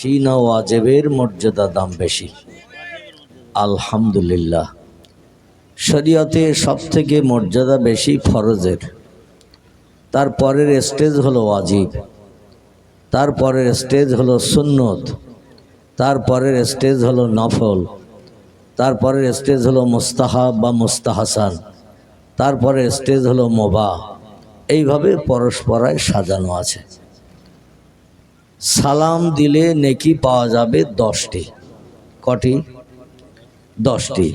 বেশি ওয়াজেবের মর্যাদা দাম বেশি। আলহামদুলিল্লাহ। শরীয়তে সব থেকে মর্যাদা বেশি ফরজের। তারপরের স্টেজ হলো ওয়াজিব। তারপরের স্টেজ হলো সুন্নত। তারপরের স্টেজ হলো নফল। তারপরের স্টেজ হলো মুস্তাহাব বা মুস্তাহাসান। তারপরে স্টেজ হলো মোবা। এইভাবে পরস্পরায় সাজানো আছে। সালাম দিলে নেকি পাওয়া যাবে দশটি। কটি? দশটি।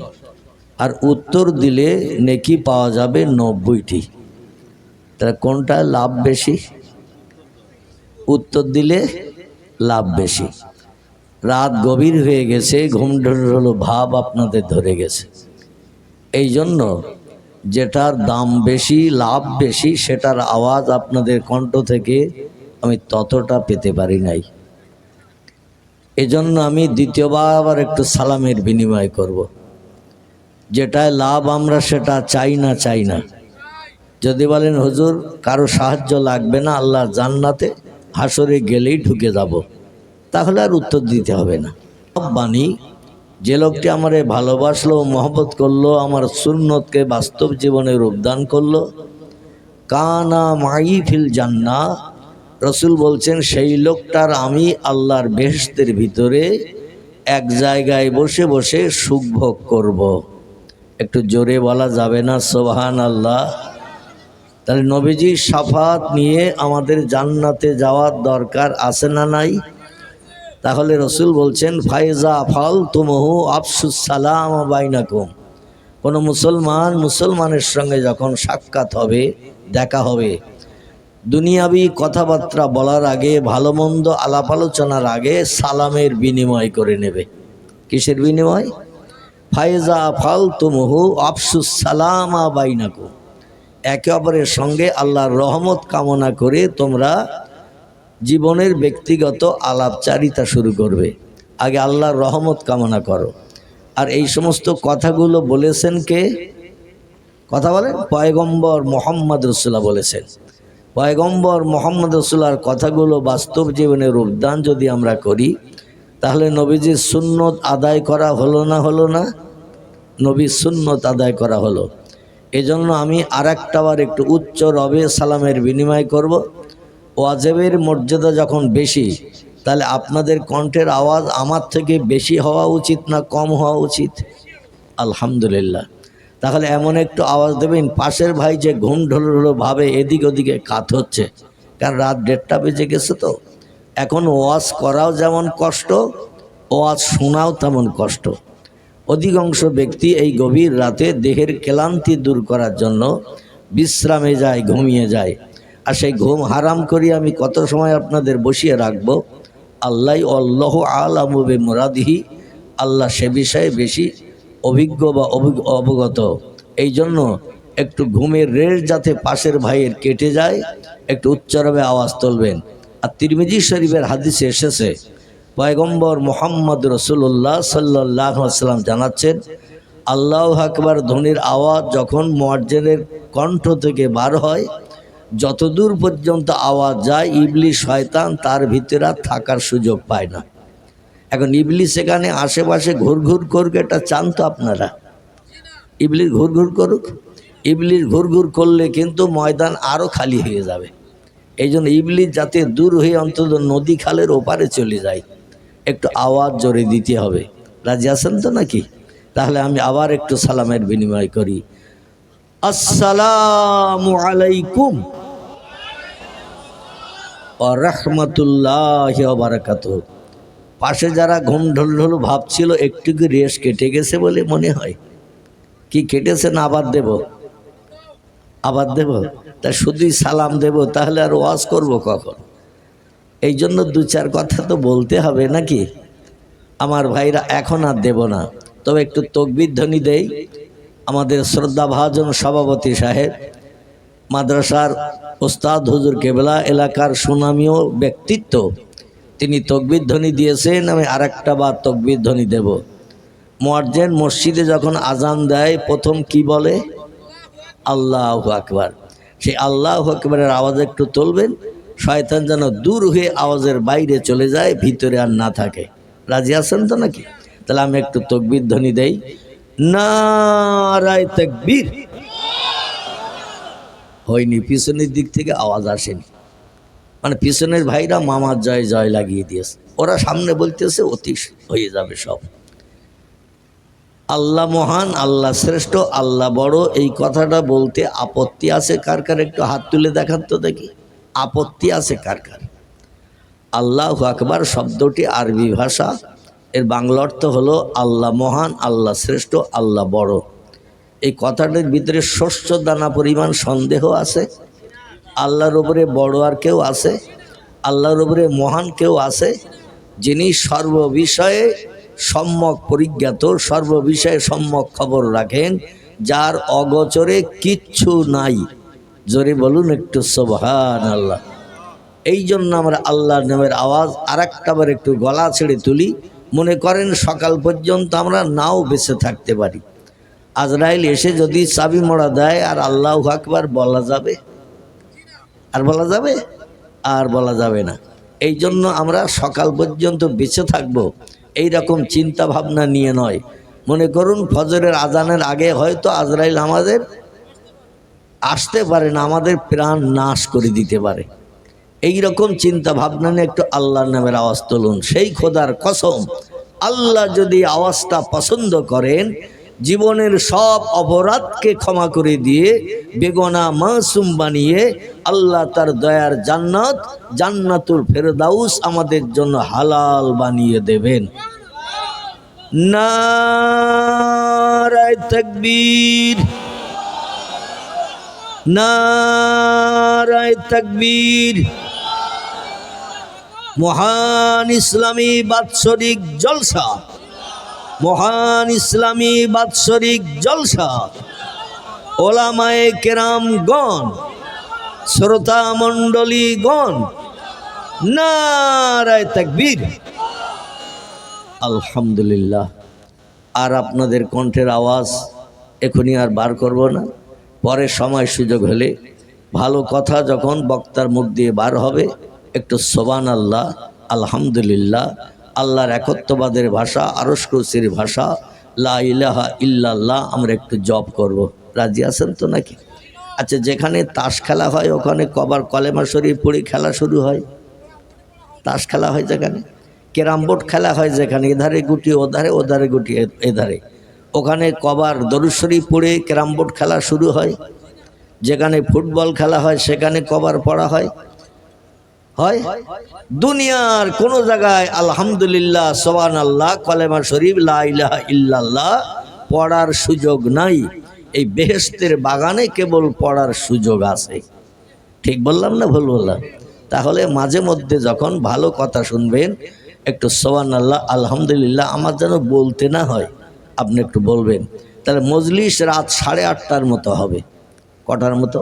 আর উত্তর দিলে নেকি পাওয়া যাবে নব্বইটি। তাহলে কোনটা লাভ বেশি? উত্তর দিলে লাভ বেশি। রাত গভীর হয়ে গেছে, ঘুম হলো ভাব আপনাদের ধরে গেছে। এই জন্য যেটার দাম বেশি, লাভ বেশি, সেটার আওয়াজ আপনাদের কণ্ঠ থেকে আমি ততটা পেতে পারি নাই। এজন্য আমি দ্বিতীয়বার আবার একটু সালামের বিনিময় করব। যেটায় লাভ আমরা সেটা চাই না চাই না। যদি বলেন, হুজুর, কারও সাহায্য লাগবে না আল্লাহ জান্নাতে হাসরে গেলেই ঢুকে যাব। তাহলে আর উত্তর দিতে হবে না। বাণী যে লোকটি আমারে ভালোবাসলো, মহব্বত করল, আমার সুন্নতকে বাস্তব জীবনে রূপদান করল, কানা মাই ফিল জান্না রসুল বলছেন, সেই লোকটার আমি আল্লাহর বেহেস্তের ভিতরে এক জায়গায় বসে বসে সুখ ভোগ করব। একটু জোরে বলা যাবে না সোহান আল্লাহ তাহলে নবীজি সাফাত নিয়ে আমাদের জান্নাতে যাওয়ার দরকার আছে না নাই? তাহলে রসুল বলছেন, ফাইজা ফাল তুমহু আফসুস সালাম বাইনাকুম। কোনো মুসলমান মুসলমানের সঙ্গে যখন সাক্ষাৎ হবে, দেখা হবে দুনিয়াবি কথাবার্তা বলার আগে, ভালো মন্দ আলাপ আলোচনার আগে সালামের বিনিময় করে নেবে। কিসের বিনিময়? ফাইজা ফাল তুমহু আফসুস সালামা বাইনাকুম একে অপরের সঙ্গে আল্লাহর রহমত কামনা করে তোমরা জীবনের ব্যক্তিগত আলাপচারিতা শুরু করবে। আগে আল্লাহর রহমত কামনা করো। আর এই সমস্ত কথাগুলো বলেছেন কে? কথা বলেন? পয়গম্বর মোহাম্মদ রসুল্লাহ বলেছেন। পয়গম্বর মোহাম্মদ রসুল্লাহর কথাগুলো বাস্তব জীবনে রূপদান যদি আমরা করি, তাহলে নবীজির সুন্নত আদায় করা হলো না হলো না? নবীর সুন্নত আদায় করা হলো। এজন্য আমি আর একটাবার একটু উচ্চ রবে সালামের বিনিময় করব। ওয়াজেবের মর্যাদা যখন বেশি, তাহলে আপনাদের কণ্ঠের আওয়াজ আমার থেকে বেশি হওয়া উচিত না কম হওয়া উচিত? আলহামদুলিল্লাহ। তাহলে এমন একটু আওয়াজ দেবেন, পাশের ভাই যে ঘুম ঢলো ভাবে এদিক ওদিকে কাত হচ্ছে। কারণ রাত দেড়টা বেজে গেছে তো। এখন ওয়াজ করাও যেমন কষ্ট, ওয়াজ শোনাও তেমন কষ্ট। অধিকাংশ ব্যক্তি এই গভীর রাতে দেহের ক্লান্তি দূর করার জন্য বিশ্রামে যায়, ঘুমিয়ে যায়। আর সেই ঘুম হারাম করি আমি কত সময় আপনাদের বসিয়ে রাখব? আল্লাহ অল্লাহ আলামবে মুরাদিহি আল্লাহ সে বিষয়ে বেশি অভিজ্ঞ বা অবগত। এই জন্য একটু ঘুমের রেল যাতে পাশের ভাইয়ের কেটে যায়, একটু উচ্চারবে আওয়াজ তুলবেন। আর তিরমিজি শরীফের হাদিসে এসেছে, পয়গম্বর মোহাম্মদ রসুল্লাহ সাল্লাহ সাল্লাম জানাচ্ছেন, আল্লাহ আকবার ধ্বনির আওয়াজ যখন মোয়াজ্জেনের কণ্ঠ থেকে বার হয়, যতদূর পর্যন্ত আওয়াজ যায় ইবলি শয়তান তার ভিতরে থাকার সুযোগ পায় না। এখন ইবলি সেখানে আশেপাশে ঘুরঘুর করুক, এটা চান তো আপনারা। ইবলির ঘুরঘুর করুক ইবলির ঘুরঘুর করলে কিন্তু ময়দান আরও খালি হয়ে যাবে। এই জন্য ইবলির যাতে দূর হয়ে অন্তত নদী খালের ওপারে চলে যায়, একটু আওয়াজ জোরে দিতে হবে। রাজি আছেন তো নাকি? তাহলে আমি আবার একটু সালামের বিনিময় করি। আসসালামু আলাইকুম রহমতুল্লাহ বারাকাত পাশে যারা ঘুম ঢল ঢল ভাবছিল, একটু কি রেস কেটে গেছে বলে মনে হয়? কি কেটেছে না আবার দেব? আবার দেব? তা শুধুই সালাম দেব, তাহলে আর ওয়াজ করব কখন? এই জন্য দু চার কথা তো বলতে হবে নাকি? আমার ভাইরা এখন আর দেব না। তবে একটু তকবির ধ্বনি দেই। আমাদের শ্রদ্ধাভাজন সভাপতি সাহেব, মাদ্রাসার ওস্তাদ হুজুর কেবলা, এলাকার সুনামীয় ব্যক্তিত্ব তিনি তকবির ধ্বনি দিয়েছেন, আমি আর একটা বার তকবির ধ্বনি দেব। মোয়ার্জেন মসজিদে যখন আজান দেয়, প্রথম কি বলে? আল্লাহ আকবার। সেই আল্লাহ আকবরের আওয়াজ একটু তুলবেন, শয়তান যেন দূর হয়ে আওয়াজের বাইরে চলে যায়, ভিতরে আর না থাকে। রাজি আছেন তো নাকি? তাহলে আমি একটু তকবির ধ্বনি দেই। নারায় তকবীর। হয়নি, পিছনের দিক থেকে আওয়াজ আসেনি। মানে পিছনের ভাইরা মামার জয় জয় লাগিয়ে দিয়েছে। ওরা সামনে বলতেছে, অতি হয়ে যাবে সব। আল্লাহ মহান, আল্লাহ শ্রেষ্ঠ, আল্লাহ বড়, এই কথাটা বলতে আপত্তি আছে কার কার? একটু হাত তুলে দেখান তো দেখি। আপত্তি আছে কার কার? আল্লাহ আকবার শব্দটি আরবি ভাষা। এর বাংলা অর্থ হলো আল্লাহ মহান, আল্লাহ শ্রেষ্ঠ, আল্লাহ বড়। এই কথাটির ভিতরে শস্য দানা পরিমাণ সন্দেহ আছে। আল্লাহর উপরে বড় আর কেউ আছে, আল্লাহর উপরে মহান কেউ আছে, যিনি সর্ববিষয়ে সম্যক পরিজ্ঞাত, সর্ববিষয়ে সম্যক খবর রাখেন, যার অগোচরে কিচ্ছু নাই। জোরে বলুন একটু সোভান আল্লাহ এই জন্য আমরা আল্লাহর নামের আওয়াজ আর একটাবার একটু গলা ছেড়ে তুলি। মনে করেন সকাল পর্যন্ত আমরা নাও বেঁচে থাকতে পারি। আজরাইল এসে যদি চাবি মোড়া দেয় আর আল্লাহ আকবার বলা যাবে। আর বলা যাবে? আর বলা যাবে না। এই জন্য আমরা সকাল পর্যন্ত বেঁচে থাকব এই রকম চিন্তা ভাবনা নিয়ে নয়। মনে করুন, ফজরের আজানের আগে হয়তো আজরাইল আমাদের আসতে পারে না, আমাদের প্রাণ নাশ করে দিতে পারে। এই রকম চিন্তা ভাবনা নিয়ে একটু আল্লাহর নামের আওয়াজ তুলুন। সেই খোদার কসম, আল্লাহ যদি আওয়াজটা পছন্দ করেন জীবনের সব অপরাধকে ক্ষমা করে দিয়ে বেগনা মাসুম বানিয়ে আল্লাহ তার দয়ার জান্নাত, জান্নাতুল ফেরদাউস আমাদের জন্য হালাল বানিয়ে দেবেন। নারায় তকবীর। মহান ইসলামী বাৎসরিক জলসা। মহান ইসলামী বাৎসরিক জলসা। ওলামায়ে কেরামগণ শ্রোতা মণ্ডলীগণ নারায় তাকবীর। আলহামদুলিল্লাহ। আর আপনাদের কণ্ঠের আওয়াজ এখনই আর বার করব না। পরে সময় সুযোগ হলে ভালো কথা যখন বক্তার মুখ দিয়ে বার হবে, একটু সোবান আল্লাহ, আলহামদুলিল্লাহ আল্লাহর একত্ববাদের ভাষা আরস কুরসির ভাষা, লা ইলাহা ইল্লাল্লাহ, আমরা একটু জব করব। রাজি আছেন তো নাকি? আচ্ছা যেখানে তাস খেলা হয়, ওখানে কবার কলেমা শরীফ পড়ে খেলা শুরু হয়। তাস খেলা হয় যেখানে? ক্যারাম বোর্ড খেলা হয় যেখানে, এধারে গুটি, ওধারে ওধারে গুটি এধারে। ওখানে কবার দরুশ্বরী পড়ে ক্যারাম বোর্ড খেলা শুরু হয়। যেখানে ফুটবল খেলা হয়, সেখানে কবার পড়া হয়। হয়। দুনিয়ার কোন জায়গায় আলহামদুলিল্লাহ সোবান আল্লাহ কলেমা শরীফ ইল্লাল্লাহ পড়ার সুযোগ নাই। এই বেহেস্তের বাগানে কেবল পড়ার সুযোগ আছে। ঠিক বললাম না ভুল বললাম? তাহলে মাঝে মধ্যে যখন ভালো কথা শুনবেন, একটু সোবান আল্লাহ আলহামদুলিল্লাহ আমার যেন বলতে না হয়, আপনি একটু বলবেন। তাহলে মজলিস রাত সাড়ে আটটার মতো হবে। কটার মতো?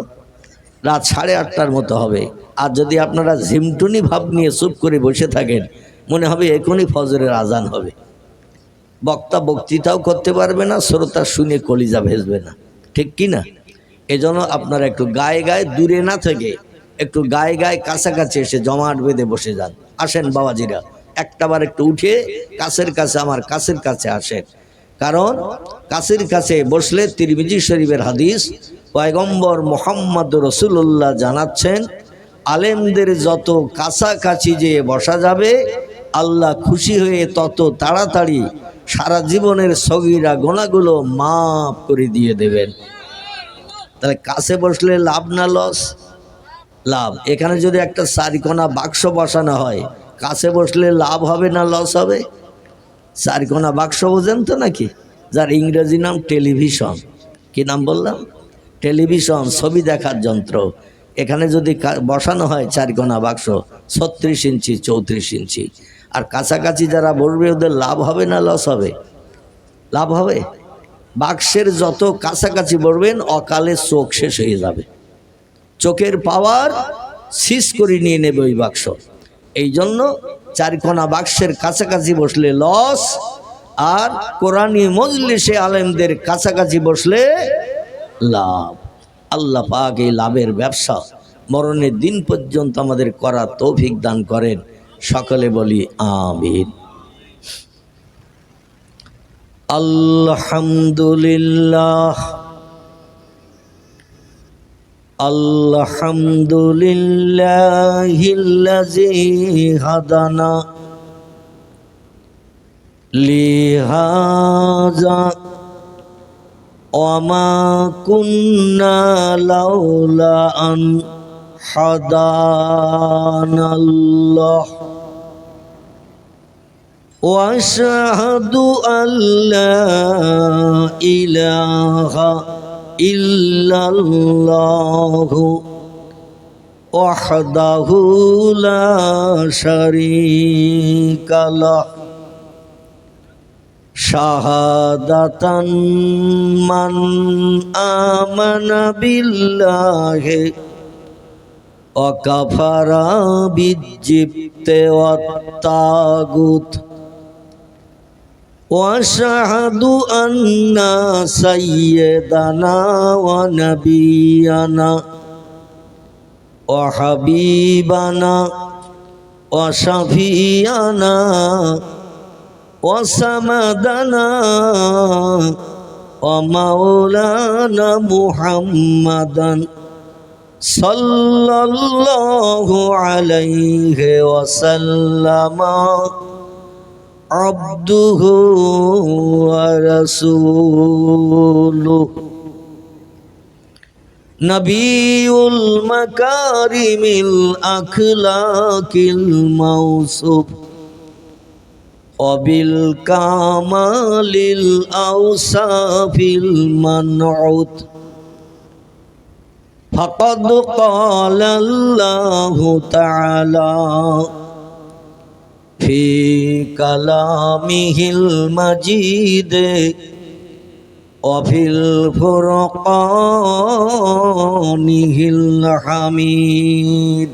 রাত সাড়ে আটটার মতো হবে। আর যদি আপনারা ঝিমটুনি ভাব নিয়ে চুপ করে বসে থাকেন, মনে হবে এখনই ফজরের আজান হবে। বক্তা বক্তৃতাও করতে পারবে না, শ্রোতা শুনে কলিজা ভেসবে না। ঠিক কি না? এজন্য আপনারা একটু গায়ে গায়ে দূরে না থেকে একটু গায়ে গায়ে কাছাকাছি এসে জমাট বেঁধে বসে যান। আসেন বাবাজিরা একটাবার একটু উঠে কাছের কাছে আমার কাছের কাছে আসেন। কারণ কাছের কাছে বসলে তিরমিজি শরীফের হাদিস পয়গম্বর মোহাম্মদ রসুল্লাহ জানাচ্ছেন, আলেমদের যত কাছাকাছি যে বসা যাবে, আল্লাহ খুশি হয়ে তত তাড়াতাড়ি সারা জীবনের সগিরা গোনাগুলো মাফ করে দিয়ে দেবেন। তাহলে কাছে বসলে লাভ না লস? লাভ। এখানে যদি একটা চারিকোনা বাক্স বসানো হয়, কাছে বসলে লাভ হবে না লস হবে? চারিকোনা বাক্স বোঝেন তো নাকি? যার ইংরেজি নাম টেলিভিশন। কি নাম বললাম? টেলিভিশন, ছবি দেখার যন্ত্র। এখানে যদি বসানো হয় চারিকোনা বাক্স, ছত্রিশ ইঞ্চি, চৌত্রিশ ইঞ্চি। আর কাছাকাছি যারা বসবে ওদের লাভ হবে না লস হবে? লাভ হবে? বাক্সের যত কাছাকাছি বলবেন, অকালে চোখ শেষ হয়ে যাবে। চোখের পাওয়ার সিস করে নিয়ে নেবে ওই বাক্স। এই জন্য চারকোনা বাক্সের কাছাকাছি বসলে লস আর কোরআনী মজলিসে আলেমদের কাছাকাছি বসলে লাভ। আল্লাহ পাক এই লাভের ব্যবসা মরণের দিন পর্যন্ত আমাদের করা তৌফিক দান করেন। সকলে বলি আমিন। আলহামদুলিল্লাহ। আলহামদুলিল্লাহিল্লাযী হাদানা। লিহাযা وما كنا لولا أن حدانا الله واشهد أن لا إله إلا الله وحده لا شريك له شهادة من آمن بالله وكفر بالجبت والطاغوت واشهد ان سيدنا ونبينا وحبيبنا وشفيعنا وسمدنا ومولانا محمدا صلى الله عليه وسلم عبده ورسوله نبي المكارم الأخلاق الموصوف وبالكمال الأوصاف المنعوت فقد قال الله تعالى في كلامه المجيد وفي الفرقانه الحميد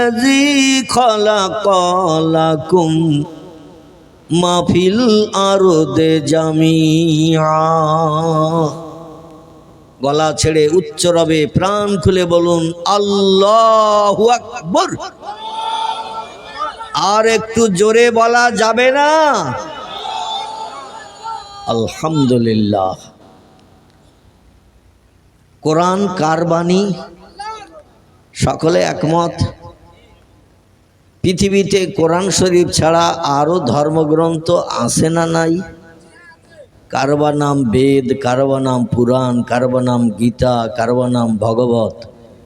الذي خلق لكم ما في الأرض جميعا গলা ছেড়ে উচ্চ রবে প্রাণ খুলে বলুন আল্লাহ আকবর আর একটু জোরে বলা যাবে না আলহামদুলিল্লাহ কোরআন কার বাণী সকলে একমত পৃথিবীতে কোরআন শরীফ ছাড়া আরও ধর্মগ্রন্থ আছে না নাই কারবা নাম বেদ কারবা নাম পুরাণ কারবা নাম গীতা কারবা নাম ভগবত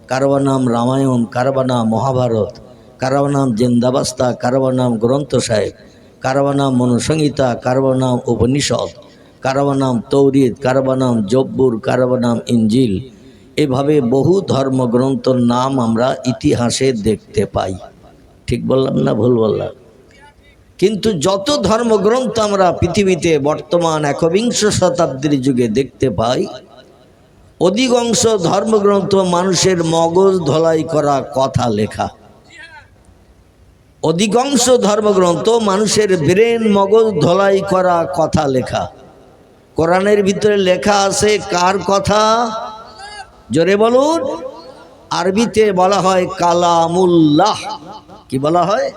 কারবা নাম রামায়ণ কারবা নাম মহাভারত কারবা নাম জেন্দাবাস্তা কারবা নাম গ্রন্থ সাহেব কারবা নাম মনুসংহিতা কারবা নাম উপনিষদ কারবা নাম তৌরিদ কারবা নাম জব্বুর কারবা নাম ইঞ্জিল এভাবে বহু ধর্মগ্রন্থর নাম আমরা ইতিহাসে দেখতে পাই ঠিক বললাম না ভুল বললাম? কিন্তু যত ধর্মগ্রন্থ আমরা পৃথিবীতে বর্তমান একবিংশ শতাব্দীর যুগে দেখতে পাই, অধিকাংশ ধর্মগ্রন্থ মানুষের মগজ ধলাই করা কথা লেখা। অধিকাংশ ধর্মগ্রন্থ মানুষের ব্রেন মগজ ধলাই করা কথা লেখা। কোরআনের ভিতরে লেখা আছে কার কথা? জোরে বলুন। আরবিতে বলা হয় কালামুল্লাহ। কি বলা হয়?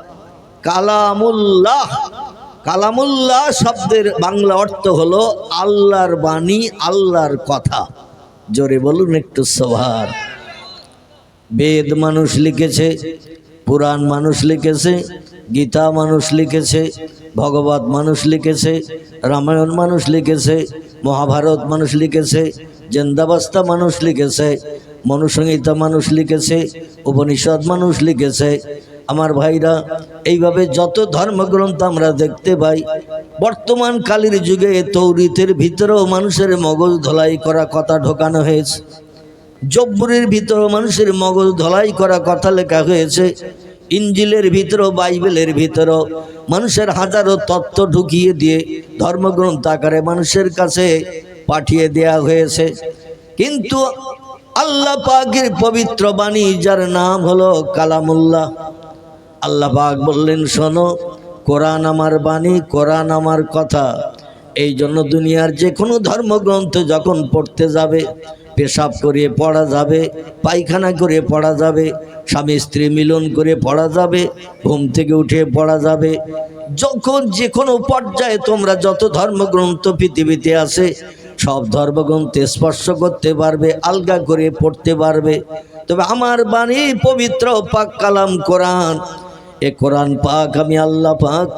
কালামুল্লাহ। কালামুল্লাহ শব্দের বাংলা অর্থ হলো আল্লাহর বাণী, আল্লাহর কথা। জোরে বলুন একটু সভার বেদ মানুষ লিখেছে, পুরাণ মানুষ লিখেছে, গীতা মানুষ লিখেছে, ভগবত মানুষ লিখেছে, রামায়ণ মানুষ লিখেছে, মহাভারত মানুষ লিখেছে জেন্দাবাস্তা মানুষ লিখেছে, মনুসংহিতা মানুষ লিখেছে, উপনিষদ মানুষ লিখেছে। আমার ভাইরা, এইভাবে যত ধর্মগ্রন্থ আমরা দেখতে পাই, বর্তমান কালের যুগে তৌরিতের ভিতরেও মানুষের মগজ ধলাই করা কথা ঢোকানো হয়েছে। জব্বরের ভিতরেও মানুষের মগজ ধলাই করা কথা লেখা হয়েছে। ইঞ্জিলের ভিতরেও, বাইবেলের ভিতরেও মানুষের হাজারো তত্ত্ব ঢুকিয়ে দিয়ে ধর্মগ্রন্থ আকারে মানুষের কাছে পাঠিয়ে দেয়া হয়েছে। কিন্তু আল্লাহ পাকের পবিত্র বাণী, যার নাম হলো কালামুল্লাহ। আল্লাহ পাক বললেন, শোনো, কোরআন আমার বাণী, কোরআন আমার কথা। এই জন্য দুনিয়ার যে কোনো ধর্মগ্রন্থ যখন পড়তে যাবে, পেশাব করে পড়া যাবে, পায়খানা করে পড়া যাবে, স্বামী স্ত্রী মিলন করে পড়া যাবে, ঘুম থেকে উঠে পড়া যাবে, যখন যে কোনো পর্যায়ে তোমরা যত ধর্মগ্রন্থ পৃথিবীতে আছে সব ধর্মগ্রন্থে স্পর্শ করতে পারবে, আলগা করে পড়তে পারবে। তবে আমার বাণী পবিত্র পাক কালাম কোরআন। এ কোরআন পাক আমি আল্লাহ পাক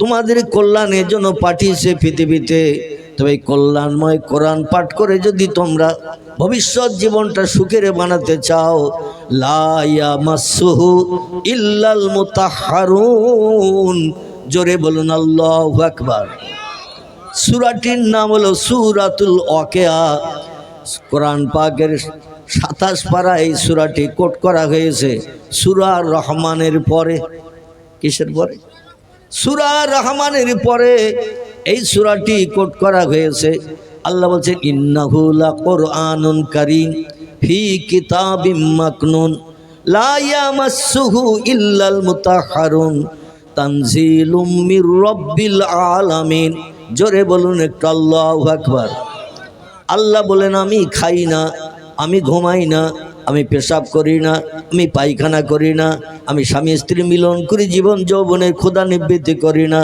তোমাদের কল্যাণের জন্য পাঠিয়েছে পৃথিবীতে। তবে এই কল্যাণময় কোরআন পাঠ করে যদি তোমরা ভবিষ্যৎ জীবনটা সুখের বানাতে চাও লাইয়া ইল্লাল মুতাহারুন। জোরে বলুন, আল্লাহ আকবার। সুরাটির নাম হলো সুরাতুল অকেয়া কোরআন পাকের সাতাশ পারা এই সুরাটি কোট করা হয়েছে। সুরা রহমানের পরে। কিসের পরে? সুরা রহমানের পরে এই সুরাটি কোট করা হয়েছে। আল্লাহ বলছেন ইন্নাহুলা কোরআনুন কারিম, ফি কিতাবিম মাকনুন, লা ইয়ামাসসুহু ইল্লাল মুতাহহারুন তানজিলুম মির রাব্বিল আলামিন। জোরে বলুন একটু, আল্লাহু আকবার। আল্লাহ বলেন, আমি খাই না, আমি ঘুমাই না, আমি পেশাব করি না, আমি পায়খানা করি না, আমি স্বামী স্ত্রী মিলন করি, জীবন যৌবনের ক্ষুদা নিবৃত্তি করি না,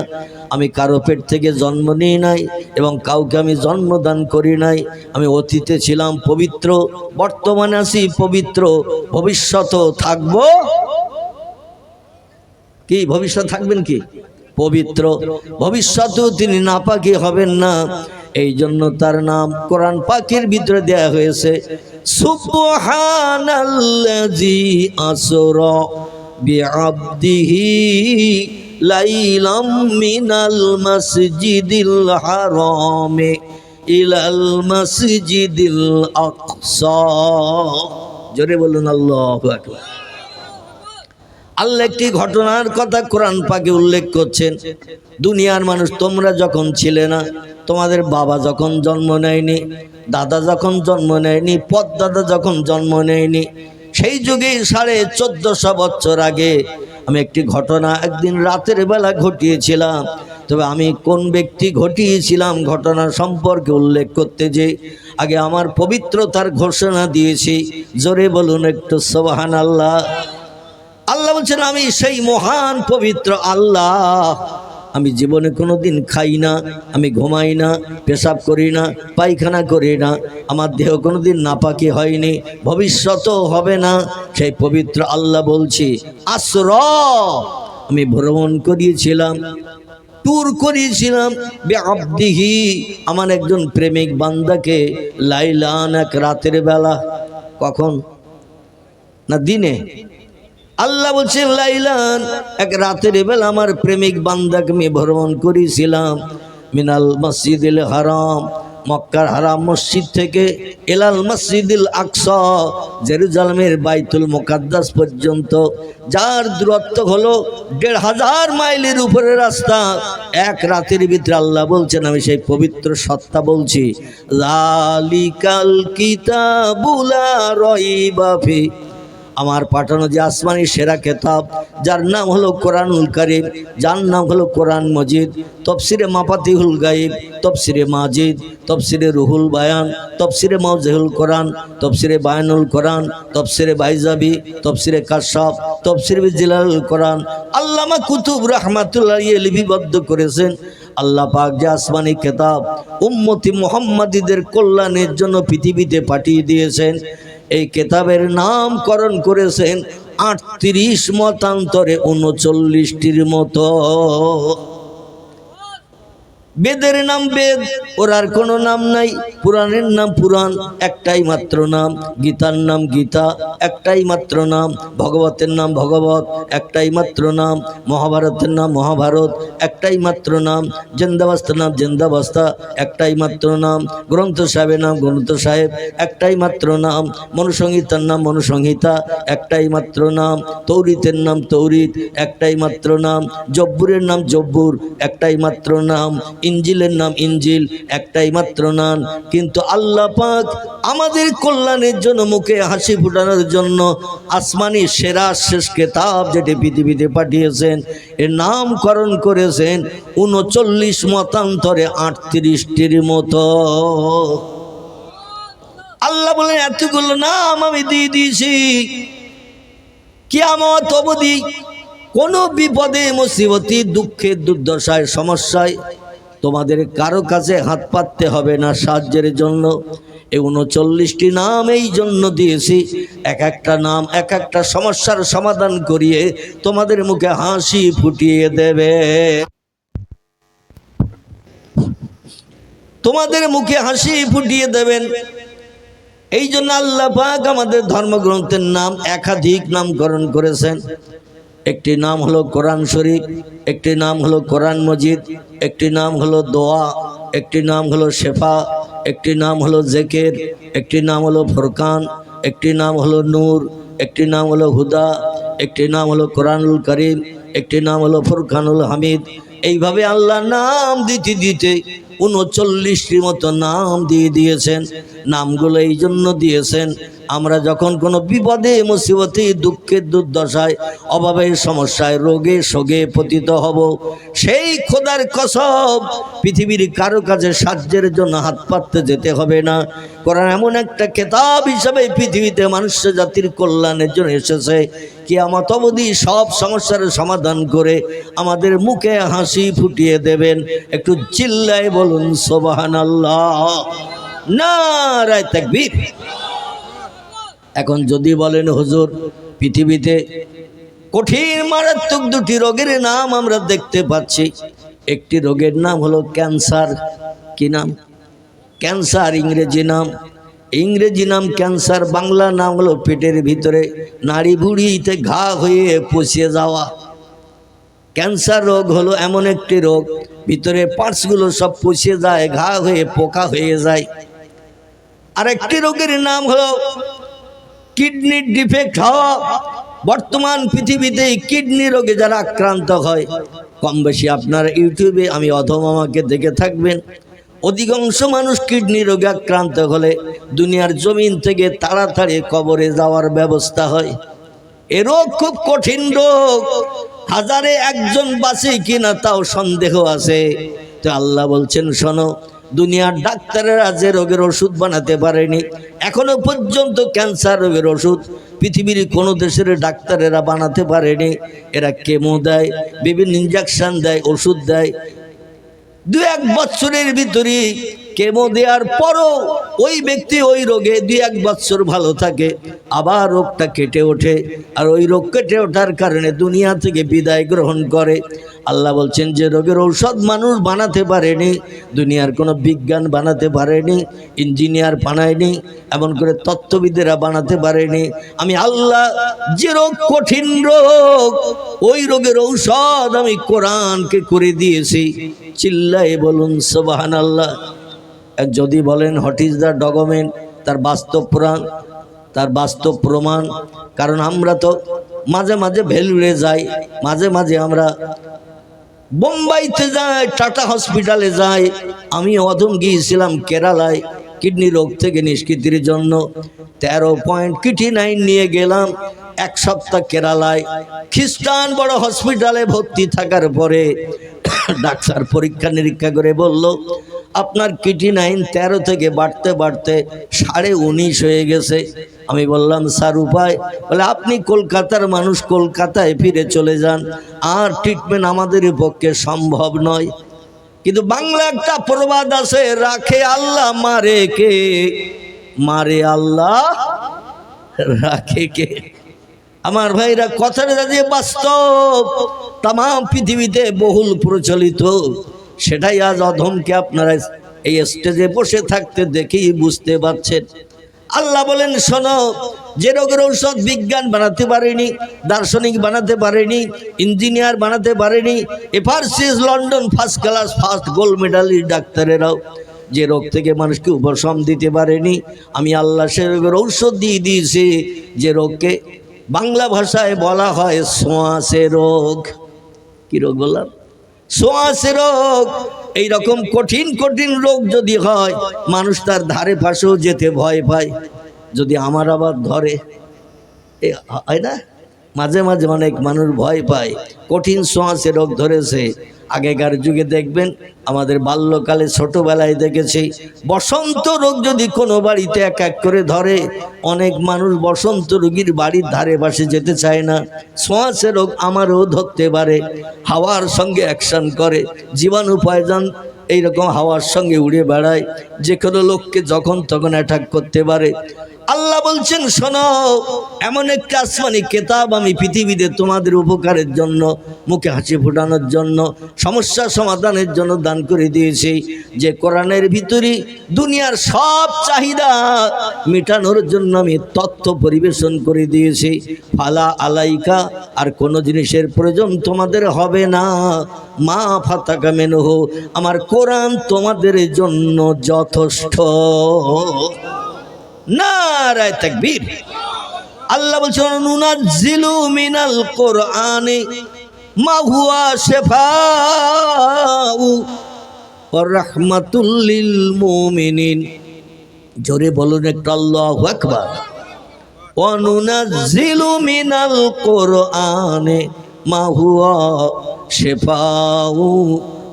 আমি কারও পেট থেকে জন্ম নিই নাই এবং কাউকে আমি জন্মদান করি নাই, আমি অতীতে ছিলাম পবিত্র, বর্তমানে আছি পবিত্র, ভবিষ্যতও থাকব। কি, ভবিষ্যৎ থাকবেন কি? পবিত্র, ভবিষ্যতেও তিনি নাপাকি হবেন না। এই জন্য তার নাম কোরআন পাখির ভিতরে দেয়া হয়েছে লাইলাম ইলাল জোরে বলুন, আল্লাহু আকবার। আল্লাহ একটি ঘটনার কথা কোরআন পাকে উল্লেখ করছেন। দুনিয়ার মানুষ, তোমরা যখন ছিলে না, তোমাদের বাবা যখন জন্ম নেয়নি, দাদা যখন জন্ম নেয়নি, পদ্দাদা যখন জন্ম নেয়নি, সেই যুগে সাড়ে চোদ্দশো বছর আগে আমি একটি ঘটনা একদিন রাতের বেলা ঘটিয়েছিলাম। তবে আমি কোন ব্যক্তি ঘটিয়েছিলাম ঘটনা সম্পর্কে উল্লেখ করতে যে আগে আমার পবিত্রতার ঘোষণা দিয়েছি। জোরে বলুন একটু সোবাহান আল্লাহ আল্লাহ বলছেন, আমি সেই মহান পবিত্র আল্লাহ। আমি জীবনে কোনো দিন খাই না, আমি ঘুমাই না, পেশাব করি না, পায়খানা করি না। আমার দেহ কোনো দিন নাপাকি হয়নি ভবিষ্যতও হবে না। সেই পবিত্র আল্লাহ বলছি আশ্র আমি ভ্রমণ করিয়েছিলাম ট্যুর করিয়েছিলাম, বেআবদিহি। আমার একজন প্রেমিক বান্দাকে লাইলান এক রাতের বেলা, কখন? না দিনে? আল্লাহ বলছেন লাইলান, এক রাতের বেলা আমার প্রেমিক বান্দাকে আমি ভ্রমণ করেছিলাম মিনাল মসজিদিল হারাম, মক্কার হারাম মসজিদ থেকে এলাল মসজিদুল আকসা, জেরুজালমের বাইতুল মোকাদ্দাস পর্যন্ত। যার দূরত্ব হলো দেড় হাজার মাইলের উপরে রাস্তা। এক রাতের ভিতরে আল্লাহ বলছেন, আমি সেই পবিত্র সত্তা বলছি লালিকাল কিতাবুলা রইবাফি আমার পাঠানো যে আসমানি সেরা খেতাব যার নাম হলো কোরআনুল করিম, যার নাম হলো কোরআন মজিদ, তফসিরে মাপাতিহুল গাইব তফসিরে মাজিদ, তফসিরে রুহুল বায়ান, তফসিরে মৌজেহুল কোরআন, তফসিরে বায়ানুল কোরআন, তফসিরে বাইজাবি, তফসিরে কাশাব তফসিরে জিলাল কোরআন। আল্লামা কুতুব রহমাতুল্লাহ লিপিবদ্ধ করেছেন। আল্লাহ পাক যে আসমানি কেতাব উম্মতি মোহাম্মদীদের কল্যাণের জন্য পৃথিবীতে পাঠিয়ে দিয়েছেন। এই কেতাবের নামকরণ করেছেন আটত্রিশ মতান্তরে উনচল্লিশটির মতো। বেদের নাম বেদ, ওর আর কোনো নাম নাই। পুরাণের নাম পুরাণ, একটাই মাত্র নাম। গীতার নাম গীতা, একটাই মাত্র নাম। ভগবতের নাম ভগবত, একটাই মাত্র নাম। মহাভারতের নাম মহাভারত, একটাই মাত্র নাম। জেন্দাবাস্তার নাম জেন্দাবাস্তা, একটাই মাত্র নাম। গ্রন্থ সাহেবের নাম গ্রন্থ সাহেব, একটাই মাত্র নাম। মনুসংহিতার নাম মনুসংহিতা, একটাই মাত্র নাম। তৌরিতের নাম তৌরিত, একটাই মাত্র নাম। জব্বুরের নাম জব্বুর, একটাই মাত্র নাম। ইঞ্জিলের নাম ইঞ্জিল, একটাই মাত্র নান কিন্তু আল্লাহ পাক আমাদের কল্যাণের জন্য, মুখে হাসি ফুটানোর জন্য আসমানি সেরা শেষ কেতাব যেটি পৃথিবীতে পাঠিয়েছেন, এর নামকরণ করেছেন উনচল্লিশ মতান্তরে আটত্রিশটির মতো। আল্লাহ বলেন, এতগুলো নাম আমি দিয়ে দিয়েছি। কিয়ামত অবধি কোনো বিপদে, মুসিবতি, দুঃখে, দুর্দশায়, সমস্যায় তোমাদের কারও কাছে হাত পাততে হবে না সাহায্যের জন্য। এই উনচল্লিশটি নাম এই জন্য দিয়েছি। এক একটা নাম, এক একটা সমস্যার সমাধান করিয়ে তোমাদের মুখে হাসি ফুটিয়ে দেবে। তোমাদের মুখে হাসি ফুটিয়ে দেবেন। এই জন্য আল্লাহ পাক আমাদের ধর্মগ্রন্থের নাম একাধিক নামকরণ করেছেন। একটি নাম হলো কোরআন শরীফ একটি নাম হলো কোরআন মজিদ একটি নাম হলো দোয়া একটি নাম হলো শেফা একটি নাম হলো জেকের একটি নাম হলো ফোরকান একটি নাম হলো নূর একটি নাম হলো হুদা একটি নাম হলো কোরআনুল করিম একটি নাম হলো ফুরকানুল হামিদ এইভাবে আল্লাহ নাম দিতে দিতে উনচল্লিশটির মতো নাম দিয়ে দিয়েছেন নামগুলো এই জন্য দিয়েছেন আমরা যখন কোনো বিপদে, মুসিবতে দুঃখের দুর্দশায়, অভাবের সমস্যায় রোগে শোগে পতিত হব, সেই খোদার কসব পৃথিবীর কারও কাছে সাহায্যের জন্য হাত পাততে যেতে হবে না। কোরআন এমন একটা কেতাব হিসাবে পৃথিবীতে মানুষ জাতির কল্যাণের জন্য এসেছে। কি আমার অবধি সব সমস্যার সমাধান করে আমাদের মুখে হাসি ফুটিয়ে দেবেন। একটু চিল্লায় বলুন সোবাহান আল্লাহ না রায় তাকবীর। এখন যদি বলেন হুজুর, পৃথিবীতে কঠিন, মারাত্মক দুটি রোগের নাম আমরা দেখতে পাচ্ছি। একটি রোগের নাম হলো ক্যান্সার। কি নাম? ক্যান্সার, ইংরেজি নাম। ইংরেজি নাম ক্যান্সার, বাংলা নাম হলো পেটের ভিতরে নাড়ি বুড়িতে ঘা হয়ে পচিয়ে যাওয়া। ক্যান্সার রোগ হলো এমন একটি রোগ, ভিতরে পার্টসগুলো সব পচিয়ে যায়, ঘা হয়ে পোকা হয়ে যায়। আর একটি রোগের নাম হলো কিডনির ডিফেক্ট হওয়া, বর্তমান পৃথিবীতে কিডনি রোগে যারা আক্রান্ত হয়, কম বেশি আপনারা ইউটিউবে আমি অথম আমাকে দেখে থাকবেন। অধিকাংশ মানুষ কিডনি রোগে আক্রান্ত হলে দুনিয়ার জমিন থেকে তাড়াতাড়ি কবরে যাওয়ার ব্যবস্থা হয়। এ রোগ খুব কঠিন রোগ। হাজারে একজন বাঁচে কিনা তাও সন্দেহ আছে। তো আল্লাহ বলছেন, শোনো দুনিয়ার ডাক্তারের যে রোগের ওষুধ বানাতে পারেনি, এখনও পর্যন্ত ক্যান্সার রোগের ওষুধ পৃথিবীর কোনো দেশের ডাক্তারেরা বানাতে পারেনি। এরা কেমো দেয়, বিভিন্ন ইঞ্জেকশন দেয়, ওষুধ দেয়। দু এক বছরের ভিতরে কেমো দেওয়ার পরও ওই ব্যক্তি ওই রোগে দুই এক বৎসর ভালো থাকে, আবার রোগটা কেটে ওঠে। আর ওই রোগ কেটে ওঠার কারণে দুনিয়া থেকে বিদায় গ্রহণ করে। আল্লাহ বলছেন যে, রোগের ঔষধ মানুষ বানাতে পারেনি, দুনিয়ার কোনো বিজ্ঞান বানাতে পারেনি, ইঞ্জিনিয়ার বানায়নি, এমন করে তত্ত্ববিদেরা বানাতে পারেনি। আমি আল্লাহ যে রোগ কঠিন রোগ, ওই রোগের ঔষধ আমি কোরআনকে করে দিয়েছি। চিল্লাই বলুন সোবাহান আল্লাহ যদি বলেন হোয়াট ইজ দ্য ডকুমেন্ট তার বাস্তব প্রাণ, তার বাস্তব প্রমাণ। কারণ আমরা তো মাঝে মাঝে ভেলুড়ে যাই, মাঝে মাঝে আমরা বোম্বাইতে যাই, টাটা হসপিটালে যাই। আমি অধম গিয়েছিলাম কেরালায়। কিডনি রোগ থেকে নিষ্কৃতির জন্য তেরো পয়েন্ট কিটি নাইন নিয়ে গেলাম। এক সপ্তাহ কেরালায়। খ্রিস্টান বড় হসপিটালে ভর্তি থাকার পরে ডাক্তার পরীক্ষা নিরীক্ষা করে বলল, আপনার কিটি নাইন তেরো থেকে বাড়তে বাড়তে সাড়ে উনিশ হয়ে গেছে। আমি বললাম, স্যার, উপায়? বলে, আপনি কলকাতার মানুষ, কলকাতায় ফিরে চলে যান। আর ট্রিটমেন্ট আমাদের পক্ষে সম্ভব নয়। কিন্তু বাংলা একটা প্রবাদ আছে, রাখে আল্লাহ, মারে কে? মারে আল্লাহ, রাখে কে? আমার ভাইরা, কথাটা যে বাস্তব তাম পৃথিবীতে বহুল প্রচলিত, সেটাই আজ অধমকে আপনারা এই স্টেজে বসে থাকতে দেখেই বুঝতে পারছেন। আল্লাহ বলেন, শোনো, যে রোগের ঔষধ বিজ্ঞান বানাতে পারেনি, দার্শনিক বানাতে পারেনি, ইঞ্জিনিয়ার বানাতে পারেনি FRCS London first class, first gold medallist ডাক্তারেরাও যে রোগ থেকে মানুষকে উপশম দিতে পারেনি, আমি আল্লাহ সে রোগের ঔষধ দিয়ে দিয়েছি, যে রোগকে বাংলা ভাষায় বলা হয় সোঁয়াশে রোগ। কি রোগ বললাম? সোঁয়াশে রোগ। এই রকম কঠিন কঠিন রোগ যদি হয়, মানুষ তার ধারে পাশেও যেতে ভয় পায়। যদি আমার আবার ধরে হয় না? মাঝে মাঝে অনেক মানুষ ভয় পায়। কঠিন সোঁয়াশে রোগ ধরেছে। আগেকার যুগে দেখবেন, আমাদের বাল্যকালে ছোটবেলায় দেখেছি, বসন্ত রোগ যদি কোনো বাড়িতে এক এক করে ধরে, অনেক মানুষ বসন্ত রোগীর বাড়ির ধারে পাশে যেতে চায় না। ছোঁয়াশে রোগ আমারও ধরতে পারে, হাওয়ার সঙ্গে অ্যাকশন করে, জীবাণু পয়জন এইরকম হাওয়ার সঙ্গে উড়ে বেড়ায়, যে কোনো লোককে যখন তখন অ্যাটাক করতে পারে। আল্লাহ বলছেন, শোনো, এমন একটা আসমানি কেতাব আমি পৃথিবীতে তোমাদের উপকারের জন্য, মুখে হাসি ফোটানোর জন্য, সমস্যা সমাধানের জন্য দান করে দিয়েছি, যে কোরআনের ভিতরে দুনিয়ার সব চাহিদা মেটানোর জন্য আমি তথ্য পরিবেশন করে দিয়েছি। ফালা আলাইকা, আর কোনো জিনিসের প্রয়োজন তোমাদের হবে না। মা ফাতাকা মেনহ, আমার কোরআন তোমাদের জন্য যথেষ্ট। নারায় তাকবীর। আল্লাহ বলছেন, নুনাজ্জিলু মিনাল কোরআনে মা হুয়া শিফাউ ওয়া রাহমাতুল লিল মুমিনিন। জোরে বলুন একটু আল্লাহু আকবার। ওয়া নুনাজ্জিলু মিনাল কোরআনে মা হুয়া শিফাউ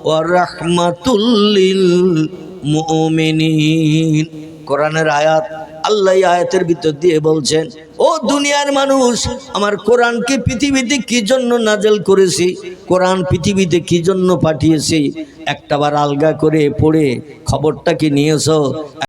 ওয়া রাহমাতুল লিল মুমিনিন। কোরআনের আয়াত, আল্লাহ আয়াতের ভিতর দিয়ে বলছেন, ও দুনিয়ার মানুষ, আমার কোরআনকে পৃথিবীতে কি জন্য নাজেল করেছি? কোরআন পৃথিবীতে কি জন্য পাঠিয়েছি? একটাবার আলগা করে পড়ে খবরটা কি নিয়েছো?